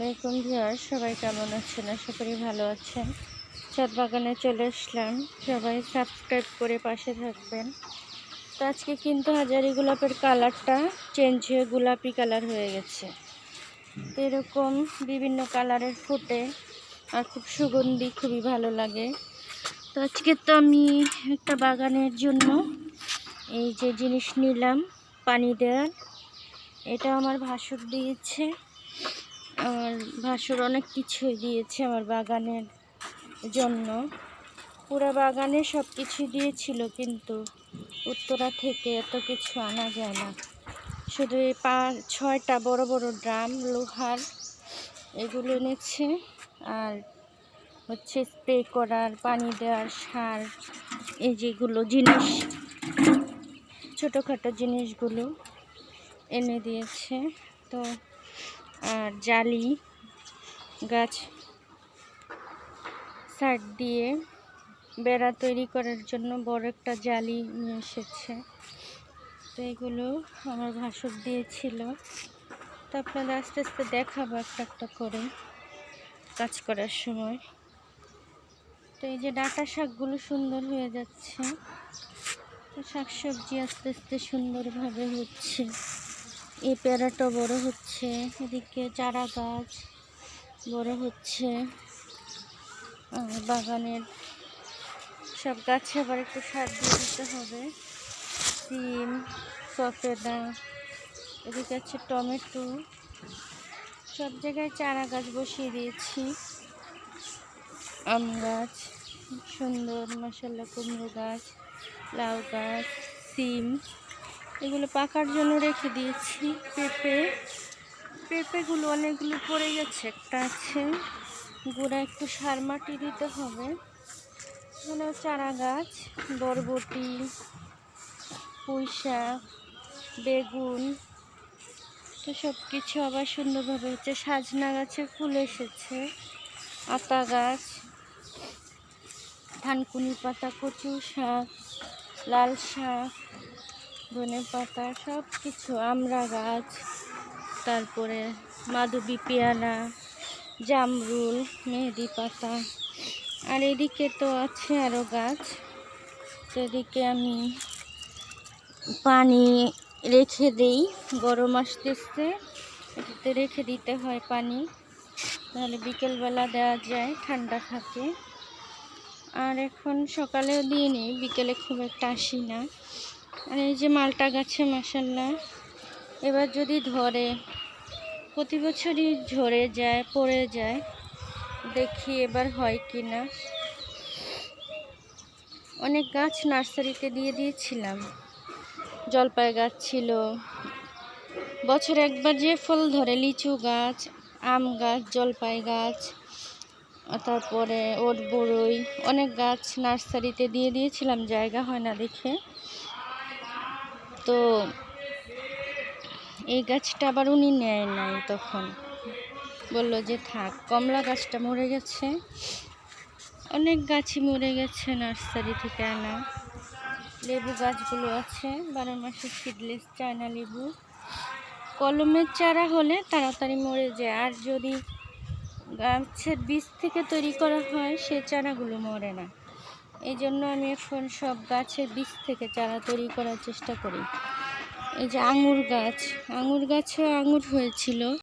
আলাইকুম ভিউয়ার সবাই কেমন আছেন? আশা করি ভালো আছেন। ছাদ বাগানে চলে আসলাম। সবাই সাবস্ক্রাইব করে পাশে থাকবেন। তো আজকে কিন্তু হাজারি গোলাপের কালারটা চেঞ্জ হয়ে গোলাপি কালার হয়ে গেছে। তো এরকম বিভিন্ন কালারের ফুটে আর খুব সুগন্ধি, খুবই ভালো লাগে। তো আজকে তো আমি একটা বাগানের জন্য এই যে জিনিস নিলাম, পানি দেওয়ার। এটা আমার ভাসুর দিয়েছে। ভাসুর অনেক কিছুই দিয়েছে আমার বাগানের জন্য। পুরো বাগানে সব কিছু দিয়েছিল, কিন্তু উত্তরা থেকে এত কিছু আনা যায় না। শুধু এই পাঁচ, ছয়টা বড় বড় ড্রাম, লোহার এগুলো এনেছে। আর হচ্ছে স্প্রে করার, পানি দেওয়ার, সার, এই যেগুলো জিনিস, ছোটোখাটো জিনিসগুলো এনে দিয়েছে। তো আর জালি গাছ সাইড দিয়ে বেড়া তৈরি করার জন্য বড় একটা জালি নিয়ে এসেছে। তো এগুলো আমার ভাসুর দিয়েছিল। তো আপনাদের আস্তে আস্তে দেখাবো একটা একটা করে কাজ করার সময়। তো এই যে ডাটা শাকগুলো সুন্দর হয়ে যাচ্ছে। তো শাকসবজি আস্তে আস্তে সুন্দরভাবে হচ্ছে। এই পেয়ারাটা বড় হচ্ছে। এদিকে চারা গাছ। বড় হচ্ছে। বাগানের সব গাছে আবার একটু সার দিয়ে দিতে হবে। সিম, সফেদা, এদিকে আছে টমেটো। সব জায়গায় চারা গাছ বসিয়ে দিয়েছি। আম গাছ, সুন্দর মশলা কুমড়ো গাছ, লাউ গাছ, সিম। এগুলো পাকার জন্য রেখে দিয়েছি পেঁপে। পেঁপেগুলো অনেকগুলো পড়ে গেছে, একটা আছে। গোড়া একটু সার মাটি দিতে হবে। এখানে চারা গাছ, বরবটি, পুঁই শাক, বেগুন, তো সব কিছু আবার সুন্দরভাবে হচ্ছে সাজনা গাছে ফুল এসেছে। আতা গাছ, ধানকুনি পাতা কচু শাক, লাল শাক ধনে পাতা সব কিছু আমড়া গাছ। তারপরে মাধবী পেয়ারা, জামরুল, মেহেদি পাতা। আর এদিকে তো আছে আরও গাছ। তো এদিকে আমি পানি রেখে দেই, গরম আসতেছে। এটাতে রেখে দিতে হয় পানি, তাহলে বিকেলবেলা দেওয়া যায়, ঠান্ডা থাকে। আর এখন সকালেও দিয়ে নিই বিকেলে খুব একটা আসি না আর এই যে মালটা গাছে মাসাল্লাহ এবার যদি ধরে, প্রতি বছরই ঝরে যায়, পড়ে যায়, দেখি এবার হয় কি না অনেক গাছ নার্সারিতে দিয়ে দিয়েছিলাম। জলপাই গাছ ছিল। বছর একবার যে ফল ধরে, লিচু গাছ, আম গাছ জলপাই গাছ তারপরে ওট বড়ই অনেক গাছ নার্সারিতে দিয়ে দিয়েছিলাম, জায়গা হয় না দেখে। তো এই গাছটা আবার উনি নেয় নাই তখন। বলল যে থাক, কমলা গাছটা মরে গেছে। অনেক গাছই মরে গেছে নার্সারি থেকে আনা। লেবু গাছগুলো আছে, বারো মাসে সিডলেস চায়না লেবু। কলমের চারা হলে তাড়াতাড়ি মরে যায়, আর যদি গাছের বীজ থেকে তৈরি করা হয়, সে চারাগুলো মরে না। এই জন্য আমি এখন সব গাছের বীজ থেকে চারা তৈরি করার চেষ্টা করি। এই যে আঙুর গাছ আঙুর গাছে আঙুর হয়েছিল।